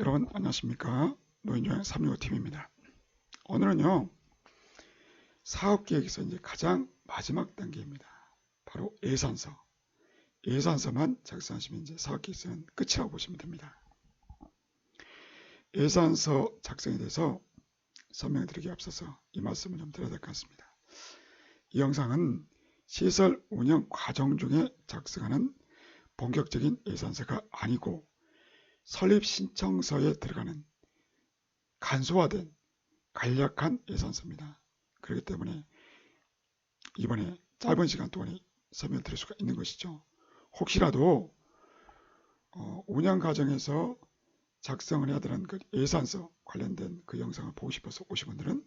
여러분 안녕하십니까? 노인조양 365팀입니다. 오늘은요 사업계획에서 이제 가장 마지막 단계입니다. 바로 예산서. 예산서만 작성하시면 이제 사업계획서는 끝이라고 보시면 됩니다. 예산서 작성에 대해서 설명드리기 앞서서 이 말씀을 좀 드려야 될 것 같습니다. 이 영상은 시설 운영 과정 중에 작성하는 본격적인 예산서가 아니고 설립 신청서에 들어가는 간소화된 간략한 예산서입니다. 그렇기 때문에 이번에 짧은 시간 동안에 설명을 드릴 수가 있는 것이죠. 혹시라도 어, 운영 과정에서 작성을 해야 되는 그 예산서 관련된 그 영상을 보고 싶어서 오신 분들은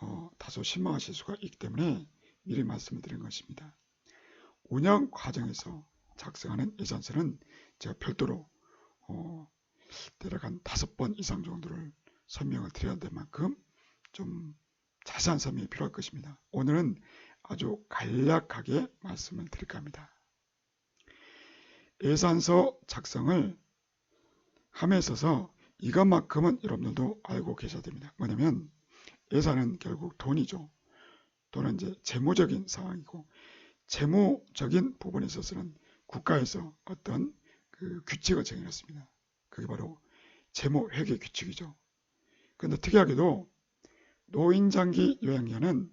어, 다소 실망하실 수가 있기 때문에 미리 말씀을 드린 것입니다. 운영 과정에서 작성하는 예산서는 제가 별도로 어, 대략 한 다섯 번 이상 정도를 설명을 드려야 될 만큼 좀 자세한 설명이 필요할 것입니다. 오늘은 아주 간략하게 말씀을 드릴까 합니다. 예산서 작성을 함에 있어서 이것만큼은 여러분들도 알고 계셔야 됩니다. 뭐냐면 예산은 결국 돈이죠. 돈은 이제 재무적인 상황이고 재무적인 부분에 있어서는 국가에서 어떤 그 규칙을 정해놨습니다. 그게 바로 재무 회계 규칙이죠. 그런데 특이하게도 노인장기 요양기간은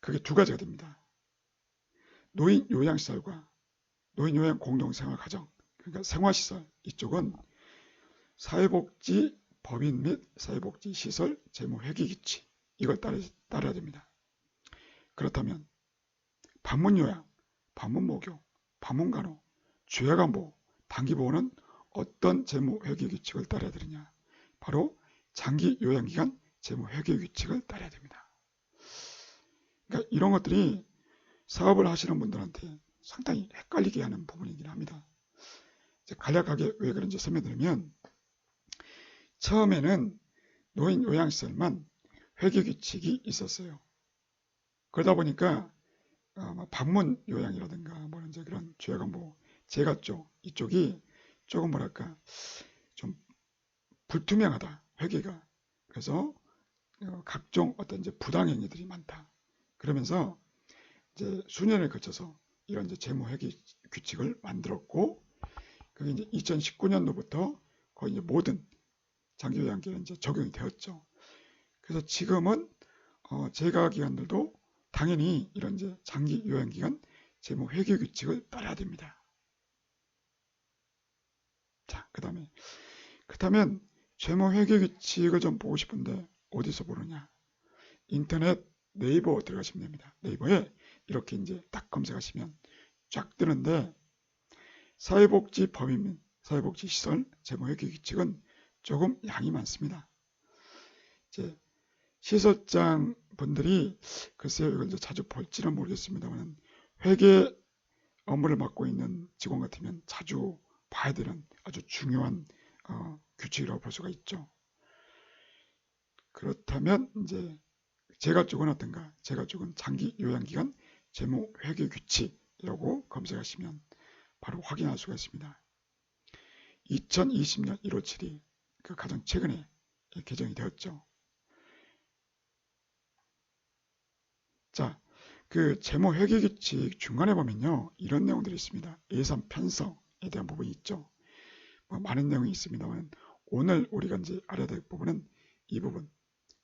그게 두 가지가 됩니다. 노인 요양시설과 노인 요양 공동생활가정 그러니까 생활시설 이쪽은 사회복지 법인 및 사회복지 시설 재무 회계 규칙 이걸 따라, 따라야 됩니다. 그렇다면 방문 요양, 방문 목욕, 방문 간호, 주야간보, 단기 보호는 어떤 재무 회계 규칙을 따라야 되느냐? 바로 장기 요양기간 재무 회계 규칙을 따라야 됩니다. 그러니까 이런 것들이 사업을 하시는 분들한테 상당히 헷갈리게 하는 부분이긴 합니다. 간략하게 왜 그런지 설명드리면 처음에는 노인 요양시설만 회계 규칙이 있었어요. 그러다 보니까 어, 뭐 방문 요양이라든가 뭐 이제 그런 죄관보 제가 쪽 이쪽이 조금 뭐랄까 좀 불투명하다 회계가 그래서 어, 각종 어떤 이제 부당행위들이 많다 그러면서 이제 수년을 거쳐서 이런 이제 재무 회계 규칙을 만들었고 그게 이제 2019년도부터 거의 이제 모든 장기요양기에 이제 적용이 되었죠. 그래서 지금은 어 제가 기관들도 당연히 이런 이제 장기 요양기간 재무 회계 규칙을 따라야 됩니다. 자, 그 다음에 그렇다면 재무 회계 규칙을 좀 보고 싶은데 어디서 보느냐? 인터넷 네이버 들어가시면 됩니다. 네이버에 이렇게 이제 딱 검색하시면 쫙 뜨는데 사회복지 범인 및 사회복지 시설 재무 회계 규칙은 조금 양이 많습니다. 이제 시설장 분들이 글쎄요 이걸 자주 볼지는 모르겠습니다만 회계 업무를 맡고 있는 직원 같으면 자주 봐야 되는 아주 중요한 어, 규칙이라고 볼 수가 있죠. 그렇다면 이제 제가 쪽은 어떤가? 제가 쪽은 장기 요양기간 재무 회계 규칙이라고 검색하시면 바로 확인할 수가 있습니다. 2020년 1월 7일 그 가장 최근에 개정이 되었죠. 자, 그 재무 회계 규칙 중간에 보면요. 이런 내용들이 있습니다. 예산 편성에 대한 부분이 있죠. 뭐 많은 내용이 있습니다만 오늘 우리가 이제 알아야 될 부분은 이 부분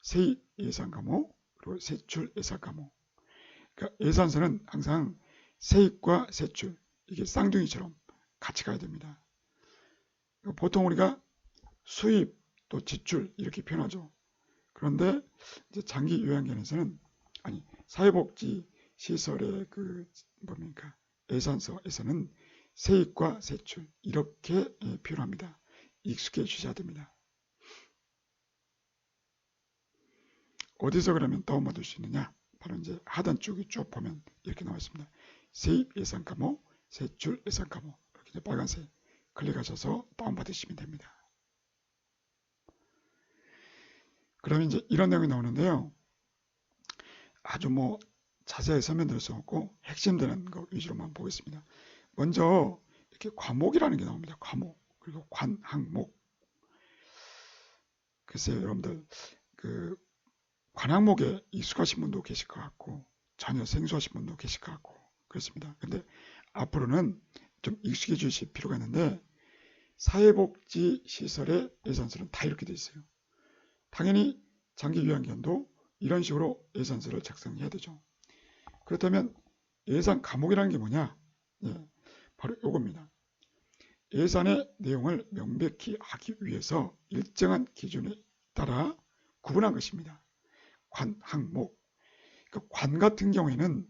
세입 예산 과목 그리고 세출 예산 과목 그러니까 예산서는 항상 세입과 세출 이게 쌍둥이처럼 같이 가야 됩니다. 보통 우리가 수입 또 지출 이렇게 표현하죠. 그런데 이제 장기 요양견에서는 아니 사회복지 시설의 그 뭡니까 예산서에서는 세입과 세출 이렇게 예, 표현합니다. 익숙해 주셔야 됩니다. 어디서 그러면 다운받을 수 있느냐? 바로 이제 하단 쪽에 쭉 보면 이렇게 나와 있습니다. 세입 예산 과목, 세출 예산 과목 이렇게 빨간색 클릭하셔서 다운받으시면 됩니다. 그러면 이제 이런 내용이 나오는데요. 아주 뭐 자세히 설명드릴 수 없고 핵심 되는 거 위주로만 보겠습니다. 먼저 이렇게 과목이라는 게 나옵니다. 과목 그리고 관, 항목 글쎄요, 여러분들 그 관악목에 익숙하신 분도 계실 것 같고 전혀 생소하신 분도 계실 것 같고 그렇습니다. 근데 앞으로는 좀 익숙해지실 필요가 있는데 사회복지 시설의 예산서는 다 이렇게 돼 있어요. 당연히 장기 요양기관도 이런 식으로 예산서를 작성해야 되죠. 그렇다면 예산 과목이라는 게 뭐냐? 예, 요겁니다. 예산의 내용을 명백히 하기 위해서 일정한 기준에 따라 구분한 것입니다. 관, 항목. 그러니까 관 같은 경우에는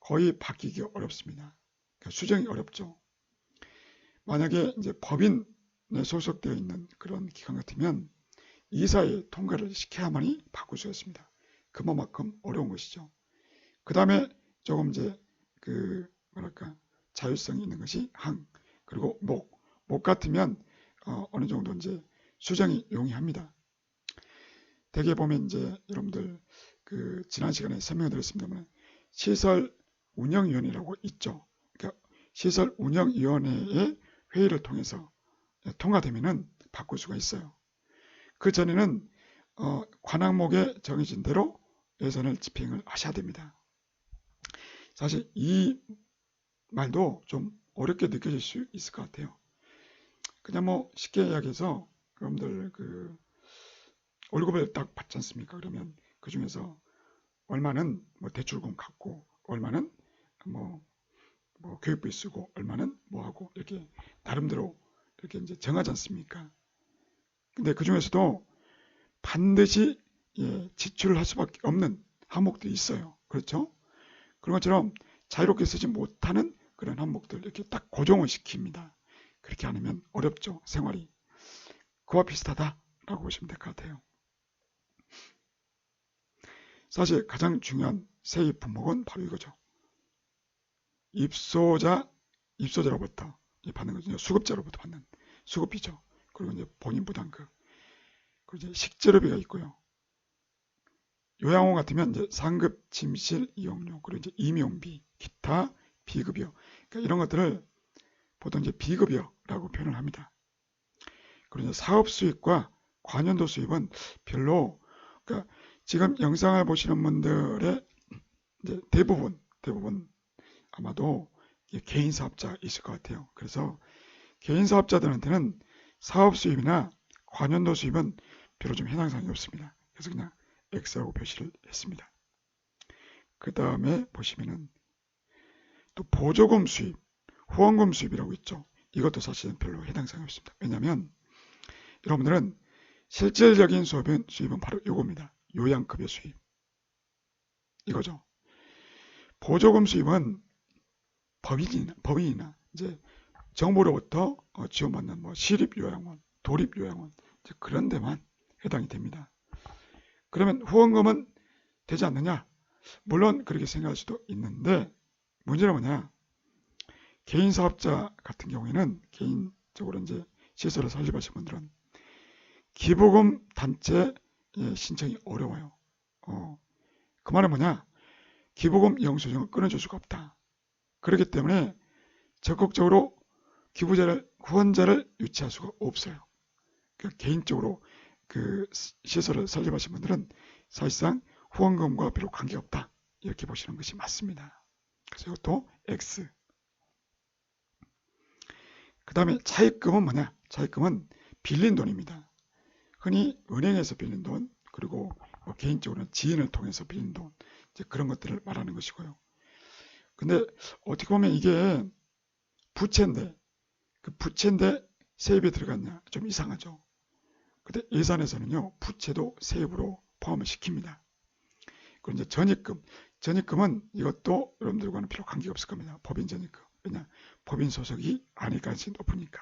거의 바뀌기 어렵습니다. 그러니까 수정이 어렵죠. 만약에 이제 법인에 소속되어 있는 그런 기관 같으면 이사에 통과를 시켜야만이 바꿀 수가 있습니다. 그만큼 어려운 것이죠. 그 다음에 조금 이제 그 뭐랄까 자율성이 있는 것이 항 그리고 목, 목 같으면 어, 어느 정도 이제 수정이 용이합니다. 대개 보면 이제 여러분들 그 지난 시간에 설명을 드렸습니다만 시설 운영위원회라고 있죠. 그러니까 시설 운영위원회의 회의를 통해서 통과되면은 바꿀 수가 있어요. 그 전에는 어, 관항목에 정해진 대로 예산을 집행을 하셔야 됩니다. 사실 이 말도 좀 어렵게 느껴질 수 있을 것 같아요. 그냥 뭐 쉽게 이야기해서 여러분들 그 월급을 딱 받지 않습니까? 그러면 그 중에서 얼마는 뭐 대출금 갚고 얼마는 뭐, 뭐 교육비 쓰고 얼마는 뭐 하고 이렇게 나름대로 이렇게 이제 정하지 않습니까? 근데 그 중에서도 반드시 예, 지출을 할 수밖에 없는 항목들이 있어요. 그렇죠? 그런 것처럼 자유롭게 쓰지 못하는 그런 항목들 이렇게 딱 고정을 시킵니다. 그렇게 안 하면 어렵죠. 생활이. 그와 비슷하다라고 보시면 될 것 같아요. 사실 가장 중요한 세입 품목은 바로 이거죠. 입소자, 입소자로부터 받는 거죠. 수급자로부터 받는 수급비죠. 그리고 이제 본인 부담금. 그리고 이제 식재료비가 있고요. 요양원 같으면 이제 상급 침실 이용료, 그리고 이제 임용비, 기타 비급여. 그러니까 이런 것들을 보통 이제 비급여라고 표현을 합니다. 이제 사업 수입과 관연도 수입은 별로 그러니까 지금 영상을 보시는 분들의 대부분 대부분 아마도 개인 사업자 있을 것 같아요. 그래서 개인 사업자들한테는 사업 수입이나 관연도 수입은 별로 좀 사항이 없습니다. 그래서 그냥 X라고 표시를 했습니다. 그 다음에 보시면은 또 보조금 수입, 후원금 수입이라고 있죠. 이것도 사실은 별로 해당 사항이 없습니다. 왜냐하면 여러분들은 실질적인 수입은, 수입은 바로 이겁니다. 요양급여 수입. 이거죠. 보조금 수입은 법인이나, 법인이나 이제 정부로부터 어, 지원받는 뭐 시립요양원, 도립요양원 그런 데만 해당이 됩니다. 그러면 후원금은 되지 않느냐? 물론 그렇게 생각할 수도 있는데 문제는 뭐냐? 개인 사업자 같은 경우에는 개인적으로 이제 시설을 설립하신 분들은 기부금 단체 신청이 어려워요. 어, 그 말은 뭐냐? 기부금 영수증을 끊어줄 수가 없다. 그렇기 때문에 적극적으로 기부자를 후원자를 유치할 수가 없어요. 그러니까 개인적으로 그 시설을 설립하신 분들은 사실상 후원금과 별로 관계없다. 이렇게 보시는 것이 맞습니다. 그래서 이것도 X. 그 다음에 차입금은 뭐냐? 차입금은 빌린 돈입니다. 흔히 은행에서 빌린 돈, 그리고 뭐 개인적으로는 지인을 통해서 빌린 돈, 이제 그런 것들을 말하는 것이고요. 근데 어떻게 보면 이게 부채인데, 그 부채인데 세입이 들어갔냐? 좀 이상하죠. 근데 예산에서는요, 부채도 세입으로 포함을 시킵니다. 그리고 이제 전입금. 전입금은 이것도 여러분들과는 별로 관계가 없을 겁니다. 법인 전입금. 왜냐? 법인 소속이 아닐 가능성이 높으니까.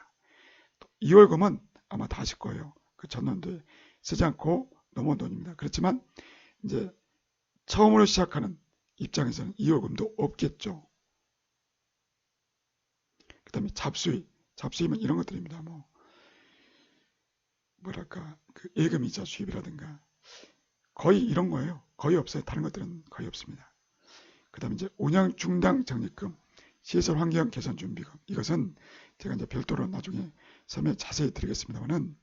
또 2월금은 아마 다 아실 거예요. 그 전년도에 쓰지 않고 넘어온 돈입니다. 그렇지만 이제 처음으로 시작하는 입장에서는 2월금도 없겠죠. 그 다음에 잡수입. 잡수입은 이런 것들입니다. 뭐 뭐랄까 그 예금 이자 수입이라든가 거의 이런 거예요. 거의 없어요. 다른 것들은 거의 없습니다. 그 다음에 이제 운영 중당 적립금, 시설 환경 개선 준비금 이것은 제가 이제 별도로 나중에 설명 자세히 드리겠습니다만은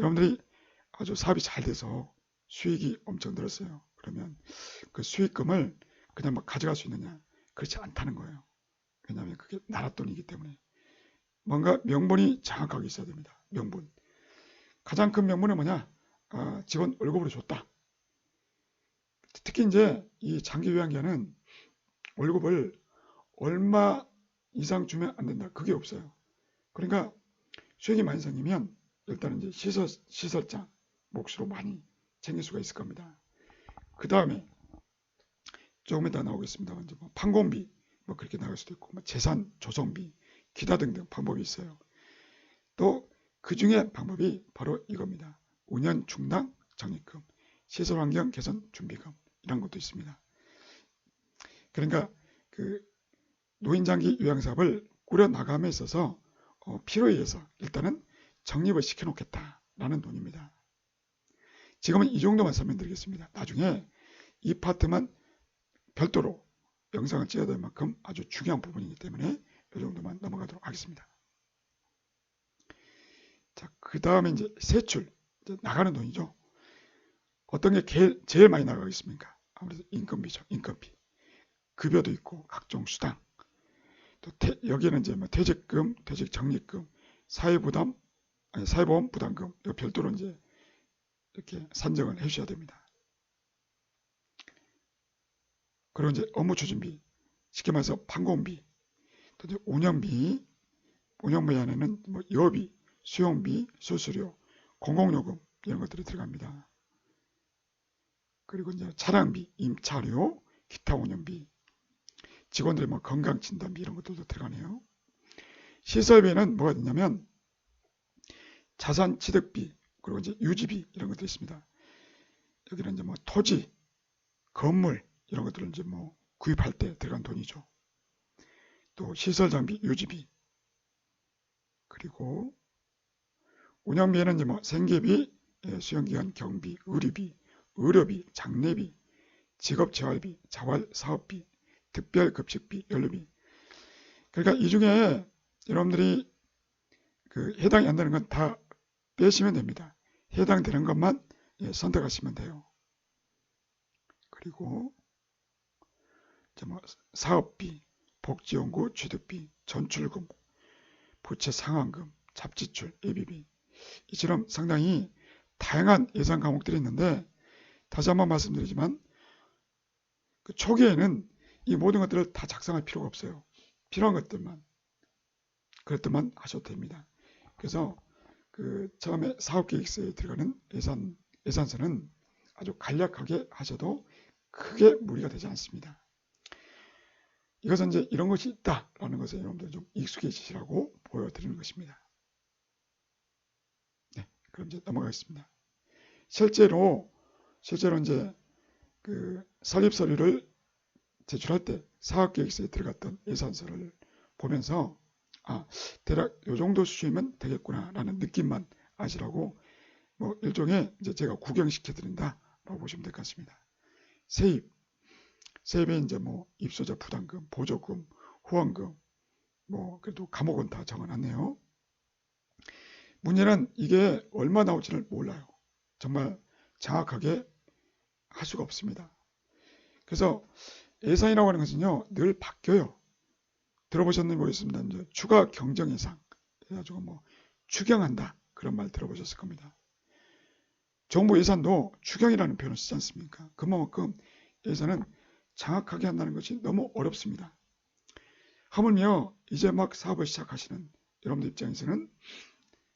여러분들이 아주 사업이 잘 돼서 수익이 엄청 늘었어요. 그러면 그 수익금을 그냥 막 가져갈 수 있느냐? 그렇지 않다는 거예요. 왜냐하면 그게 나라 돈이기 때문에 뭔가 명분이 정확하게 있어야 됩니다. 명분. 가장 큰 명분은 뭐냐? 아, 직원 월급으로 줬다. 특히 이제 이 장기 요양계는 월급을 얼마 이상 주면 안 된다. 그게 없어요. 그러니까 수익이 많이 생기면 일단은 이제 시설, 시설장 몫으로 많이 챙길 수가 있을 겁니다. 그 다음에 조금 이따 나오겠습니다. 이제 뭐 판공비 뭐 그렇게 나갈 수도 있고 뭐 재산 조성비 기타 등등 방법이 있어요. 또 그 중에 방법이 바로 이겁니다. 운영 중단 적립금, 시설 환경 개선 준비금 이런 것도 있습니다. 그러니까 그 노인 장기 요양 사업을 꾸려 나감에 있어서 어, 필요에 의해서 일단은 적립을 시켜놓겠다라는 논입니다. 지금은 이 정도만 설명드리겠습니다. 나중에 이 파트만 별도로 영상을 찍어야 될 만큼 아주 중요한 부분이기 때문에 이 정도만 넘어가도록 하겠습니다. 자, 그 다음에 이제 세출, 이제 나가는 돈이죠. 어떤 게 제일 많이 나가겠습니까? 아무래도 인건비죠. 인건비. 급여도 있고 각종 수당. 또 태, 여기는 이제 뭐 퇴직금, 퇴직 적립금, 사회부담, 아니 사회보험 부담금 이 별도로 이제 이렇게 산정을 해주셔야 됩니다. 그리고 이제 업무 추진비, 쉽게 말해서 판공비, 또 이제 운영비, 운영비 안에는 뭐 여비, 수용비, 수수료, 공공요금 이런 것들이 들어갑니다. 그리고 이제 차량비, 임차료, 기타 운영비, 직원들의 뭐 건강 진단비 이런 것들도 들어가네요. 시설비에는 뭐가 있냐면 자산 취득비, 그리고 이제 유지비 이런 것들이 있습니다. 여기는 이제 뭐 토지, 건물 이런 것들을 이제 뭐 구입할 때 들어간 돈이죠. 또 시설 장비, 유지비 그리고 운영비에는 이제 뭐 생계비, 예, 수영기간 경비, 의료비, 의료비, 장례비, 직업재활비, 자활사업비, 특별급식비, 연료비. 그러니까 이 중에 여러분들이 그 해당이 안 되는 건 다 빼시면 됩니다. 해당되는 것만 예, 선택하시면 돼요. 그리고 뭐 사업비, 복지연구 취득비, 전출금, 부채 상환금, 잡지출, 예비비 이처럼 상당히 다양한 예산 과목들이 있는데 다시 한번 말씀드리지만 그 초기에는 이 모든 것들을 다 작성할 필요가 없어요. 필요한 것들만 그것들만 하셔도 됩니다. 그래서 그 처음에 사업계획서에 들어가는 예산 예산서는 아주 간략하게 하셔도 크게 무리가 되지 않습니다. 이것은 이제 이런 것이 있다라는 것에 여러분들 좀 익숙해지시라고 보여드리는 것입니다. 네, 그럼 이제 넘어가겠습니다. 실제로 실제로 이제 그 설립 서류를 제출할 때 사업계획서에 들어갔던 예산서를 보면서 아 대략 요 정도 수준이면 되겠구나라는 느낌만 아시라고 뭐 일종의 이제 제가 구경시켜 드린다라고 보시면 될 것 같습니다. 세입 세입에 이제 뭐 입소자 부담금, 보조금, 후원금 뭐 그래도 감옥은 다 적어놨네요. 문제는 이게 얼마 나올지를 몰라요. 정말 정확하게 할 수가 없습니다. 그래서 예산이라고 하는 것은요 늘 바뀌어요. 들어보셨는지 모르겠습니다. 추가 경정 예산 그래가지고 뭐 추경한다 그런 말 들어보셨을 겁니다. 정부 예산도 추경이라는 표현을 쓰지 않습니까? 그만큼 예산은 정확하게 한다는 것이 너무 어렵습니다. 하물며 이제 막 사업을 시작하시는 여러분들 입장에서는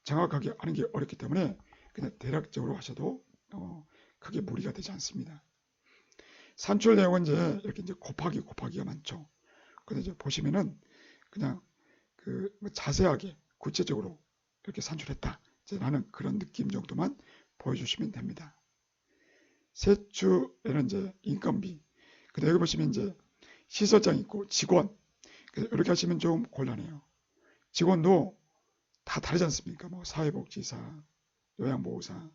정확하게 하는 게 어렵기 때문에 그냥 대략적으로 하셔도 어, 크게 무리가 되지 않습니다. 산출 내용은 이제 이렇게 이제 곱하기 곱하기가 많죠. 근데 이제 보시면은 그냥 그뭐 자세하게 구체적으로 이렇게 산출했다. 라는 그런 느낌 정도만 보여주시면 됩니다. 세추에는 이제 인건비, 근데 여기 보시면 이제 시설장 있고 직원 이렇게 하시면 좀 곤란해요. 직원도 다 다르지 않습니까? 뭐 사회복지사, 요양보호사,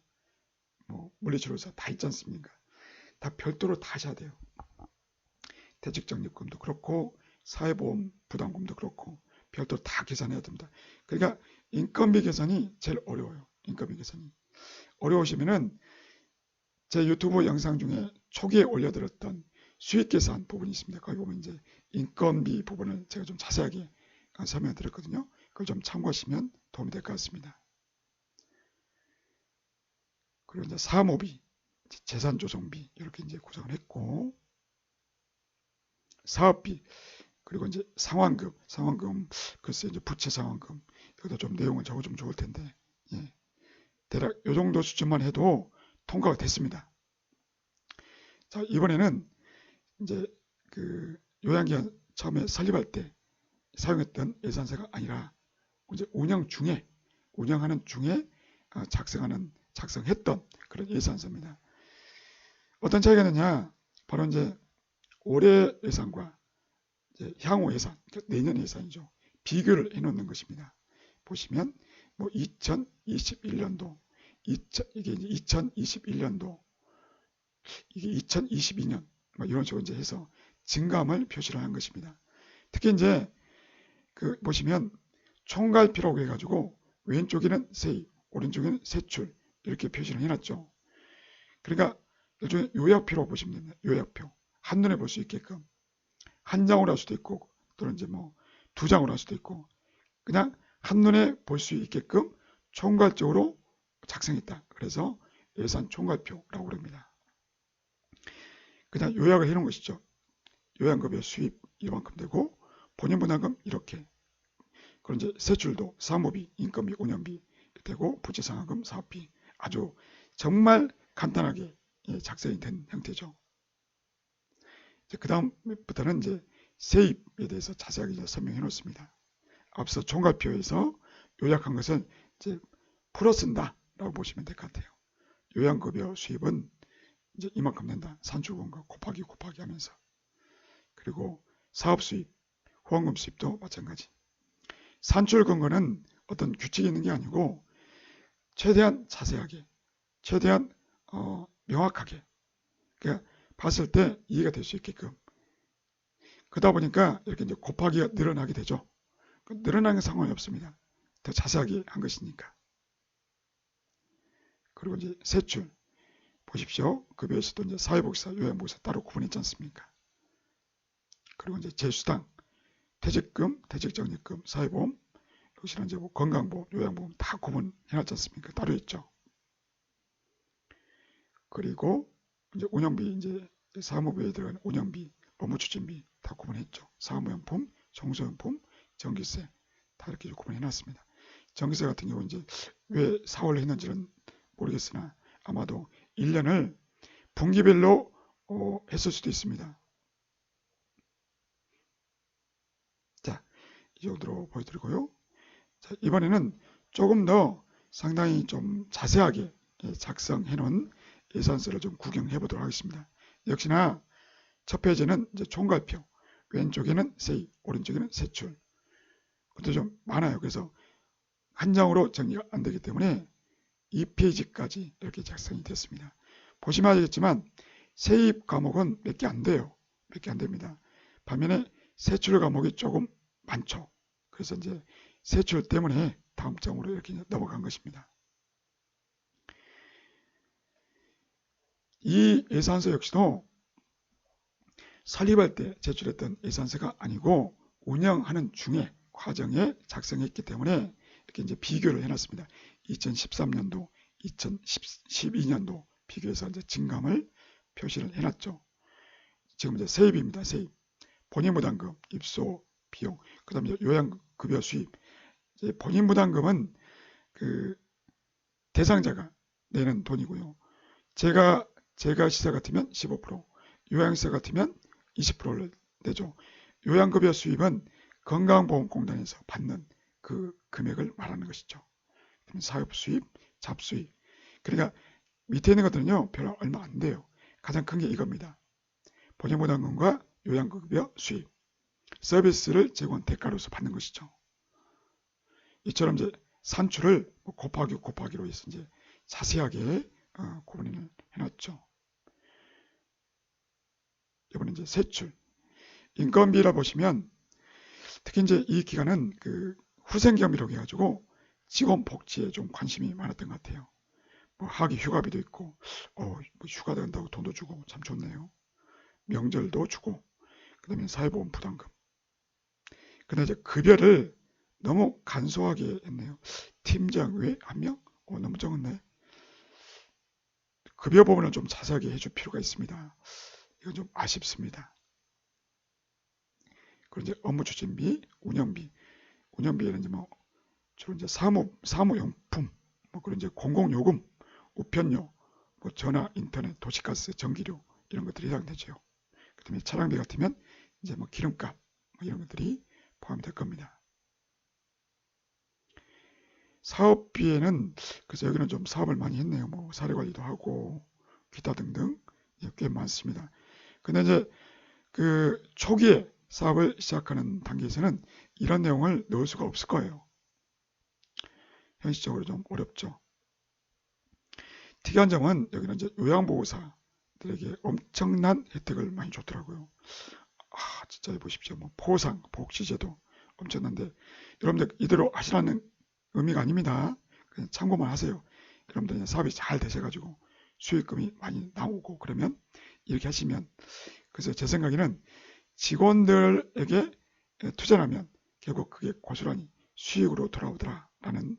뭐 물리치료사 다 있지 않습니까? 다 별도로 다 하셔야 돼요. 퇴직적립금도 그렇고 사회보험 부담금도 그렇고 별도로 다 계산해야 됩니다. 그러니까 인건비 계산이 제일 어려워요. 인건비 계산이. 어려우시면은 제 유튜브 영상 중에 초기에 올려드렸던 수익 계산 부분이 있습니다. 거기 보면 이제 인건비 부분을 제가 좀 자세하게 설명해 드렸거든요. 그걸 좀 참고하시면 도움이 될 것 같습니다. 그리고 이제 사모비, 재산 조정비 이렇게 이제 구성을 했고 사업비 그리고 이제 상환금, 상환금 글쎄 이제 부채 상환금 여기다 좀 내용을 적어주면 좋을 텐데 예. 대략 요 정도 수준만 해도 통과가 됐습니다. 자 이번에는 이제 그 요양기관 처음에 설립할 때 사용했던 예산서가 아니라 이제 운영 중에 운영하는 중에 어, 작성하는 작성했던 그런 예산서입니다. 어떤 차이가 있느냐? 바로 이제 올해 예산과 이제 향후 예산, 그러니까 내년 예산이죠. 비교를 해놓는 것입니다. 보시면 뭐 2021년도, 2000, 이게 이제 2021년도, 이게 2022년 뭐 이런 식으로 이제 해서 증감을 표시를 한 것입니다. 특히 이제 그 보시면 총괄표라고 해가지고 왼쪽에는 세입, 오른쪽에는 세출 이렇게 표시를 해놨죠. 그러니까 일종의 요약표로 보시면 됩니다. 요약표. 한눈에 볼 수 있게끔. 한 장으로 할 수도 있고 또는 이제 뭐 두 장으로 할 수도 있고 그냥 한눈에 볼 수 있게끔 총괄적으로 작성했다. 그래서 예산 총괄표라고 그럽니다. 그냥 요약을 해놓은 것이죠. 요양급여 수입 이만큼 되고 본인분담금 이렇게 그런 이제 세출도 사모비, 인건비, 운영비 되고 부채상환금, 사업비 아주 정말 간단하게 예, 작성이 된 형태죠. 그 다음부터는 이제 세입에 대해서 자세하게 설명해 놓습니다. 앞서 총괄표에서 요약한 것은 이제 풀어 쓴다라고 보시면 될 것 같아요. 요양급여 수입은 이제 이만큼 된다. 산출금과 곱하기 곱하기 하면서 그리고 사업 수입, 후원금 수입도 마찬가지. 산출 근거는 어떤 규칙이 있는 게 아니고 최대한 자세하게, 최대한 어, 명확하게 그러니까 봤을 때 이해가 될 수 있게끔 그러다 보니까 이렇게 이제 곱하기가 늘어나게 되죠. 그 늘어나는 상관이 없습니다. 더 자세하게 한 것이니까. 그리고 이제 세출 보십시오. 급여에서도 이제 사회복지사, 요양복지사 따로 구분했지 않습니까? 그리고 이제 재수당, 퇴직금, 퇴직정리금, 사회보험, 역시나 이제 뭐 건강보험, 요양보험 다 구분해놨지 않습니까? 따로 있죠. 그리고 이제 운영비, 이제 사무부에 들어가는 운영비, 업무추진비 다 구분했죠. 사무용품, 청소용품, 전기세 다 이렇게 구분해놨습니다. 전기세 같은 경우 이제 왜 4월에 했는지는 모르겠으나 아마도 1년을 분기별로 어, 했을 수도 있습니다. 자, 이 정도로 보여드리고요. 자, 이번에는 조금 더 상당히 좀 자세하게 작성해 놓은 예산서를 좀 구경해 보도록 하겠습니다. 역시나 첫 페이지는 이제 총괄표, 왼쪽에는 세입, 오른쪽에는 세출. 그것도 좀 많아요. 그래서 한 장으로 정리가 안 되기 때문에 2페이지까지 이렇게 작성이 됐습니다. 보시면 알겠지만 세입 과목은 몇 개 안 돼요. 몇 개 안 됩니다. 반면에 세출 과목이 조금 많죠. 그래서 이제 세출 때문에 다음 장으로 이렇게 넘어간 것입니다. 이 예산서 역시도 설립할 때 제출했던 예산서가 아니고 운영하는 중에 과정에 작성했기 때문에 이렇게 이제 비교를 해놨습니다. 2013년도, 2012년도 비교해서 이제 증감을 표시를 해놨죠. 지금 이제 세입입니다. 세입. 본인부담금, 입소, 비용, 그 다음에 요양급여 수입. 이제 본인 부담금은 그 대상자가 내는 돈이고요. 제가 제가 시세 같으면 15%, 요양시세 같으면 20%를 내죠. 요양급여 수입은 건강보험공단에서 받는 그 금액을 말하는 것이죠. 사업 수입, 잡수입. 그러니까 밑에 있는 것들은요, 별로 얼마 안 돼요. 가장 큰 게 이겁니다. 보증보장금과 요양급여 수입. 서비스를 제공한 대가로서 받는 것이죠. 이처럼 이제 산출을 뭐 곱하기 곱하기로 해서 이제 자세하게 어, 구분을 해놨죠. 이번에 이제 세출. 인건비라 보시면 특히 이제 이 기간은 그 후생경비라고 해가지고 직원 복지에 좀 관심이 많았던 것 같아요. 뭐 학위 휴가비도 있고 어, 뭐 휴가 된다고 돈도 주고 참 좋네요. 명절도 주고 그다음에 사회보험 부담금. 근데 이제 급여를 너무 간소하게 했네요. 팀장 외 한 명? 어, 너무 적었네. 급여 부분을 좀 자세하게 해줄 필요가 있습니다. 이건 좀 아쉽습니다. 그리고 이제 업무 추진비, 운영비, 운영비에는 이제 뭐 주로 이제 사무 사무용품, 뭐 그런 이제 공공요금, 우편료, 뭐 전화, 인터넷, 도시가스, 전기료 이런 것들이 해당되죠. 그다음에 차량비 같으면 이제 뭐 기름값 뭐 이런 것들이 포함이 될 겁니다. 사업비에는 그래서 여기는 좀 사업을 많이 했네요. 뭐 사례 관리도 하고 기타 등등 예, 꽤 많습니다. 근데 이제 그 초기에 사업을 시작하는 단계에서는 이런 내용을 넣을 수가 없을 거예요. 현실적으로 좀 어렵죠. 특이한 점은 여기는 이제 요양보호사들에게 엄청난 혜택을 많이 줬더라고요. 아, 진짜 보십시오. 뭐 포상, 복지제도 엄청난데 여러분들 이대로 하시라는 의미가 아닙니다. 참고만 하세요. 여러분들 사업이 잘 되셔가지고 수익금이 많이 나오고 그러면 이렇게 하시면 그래서 제 생각에는 직원들에게 투자하면 결국 그게 고스란히 수익으로 돌아오더라라는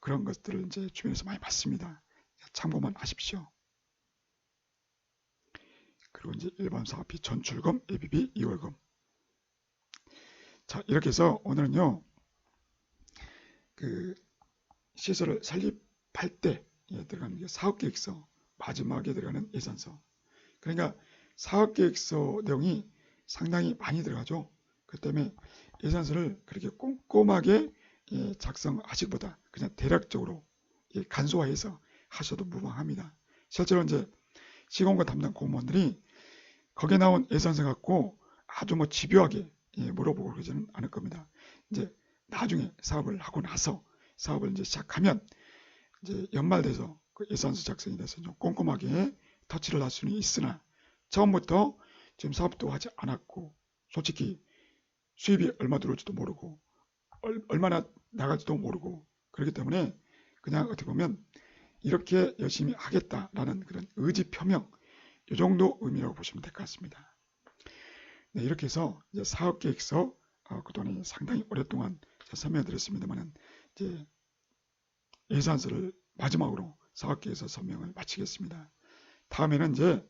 그런 것들을 이제 주변에서 많이 봤습니다. 참고만 하십시오. 그리고 이제 일반 사업비 전출금, 예비비, 이월금. 자 이렇게 해서 오늘은요 그 시설을 설립할 때 들어가는 게 사업계획서 마지막에 들어가는 예산서. 그러니까 사업계획서 내용이 상당히 많이 들어가죠. 그 때문에 예산서를 그렇게 꼼꼼하게 예, 작성하시기보다 그냥 대략적으로 예, 간소화해서 하셔도 무방합니다. 실제로 이제 시공과 담당 공무원들이 거기에 나온 예산서 갖고 아주 뭐 집요하게 예, 물어보고 그러지는 않을 겁니다. 이제 나중에 사업을 하고 나서 사업을 이제 시작하면 이제 연말돼서 그 예산서 작성이 돼서 좀 꼼꼼하게 터치를 할 수는 있으나 처음부터 지금 사업도 하지 않았고 솔직히 수입이 얼마 들어올지도 모르고 얼마나 나갈지도 모르고 그렇기 때문에 그냥 어떻게 보면 이렇게 열심히 하겠다라는 그런 의지 표명 이 정도 의미라고 보시면 될 것 같습니다. 네, 이렇게 해서 사업계획서 어, 그동안에 상당히 오랫동안 설명해 드렸습니다만은 이제 예산서를 마지막으로 사업계획서 설명을 마치겠습니다. 다음에는 이제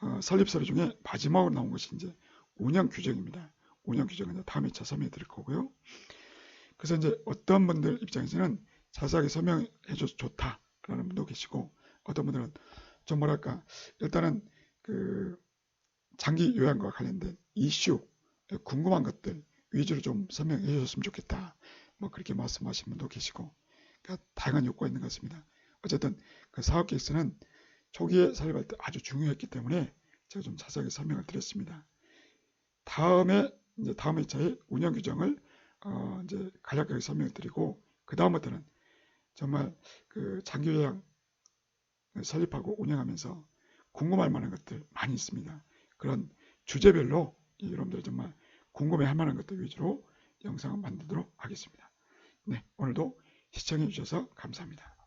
어, 설립서류 중에 마지막으로 나온 것이 이제 운영 규정입니다. 운영 규정은 다음에 차 설명해 드릴 거고요. 그래서 이제 어떤 분들 입장에서는 자세하게 설명해 줘서 좋다라는 분도 계시고 어떤 분들은 좀 뭐랄까 일단은 그 장기 요양과 관련된 이슈 궁금한 것들 위주로 좀 설명해 주셨으면 좋겠다. 뭐 그렇게 말씀하신 분도 계시고 그러니까 다양한 욕구가 있는 것 같습니다. 어쨌든 그 사업 계획서는 초기에 설립할 때 아주 중요했기 때문에 제가 좀 자세하게 설명을 드렸습니다. 다음에 이제 다음 회차에 운영 규정을 어 이제 간략하게 설명을 드리고 그 다음부터는 정말 그 장기 요양 설립하고 운영하면서 궁금할 만한 것들 많이 있습니다. 그런 주제별로 여러분들 정말 궁금해할 만한 것들 위주로 영상을 만들도록 하겠습니다. 네, 오늘도 시청해 주셔서 감사합니다.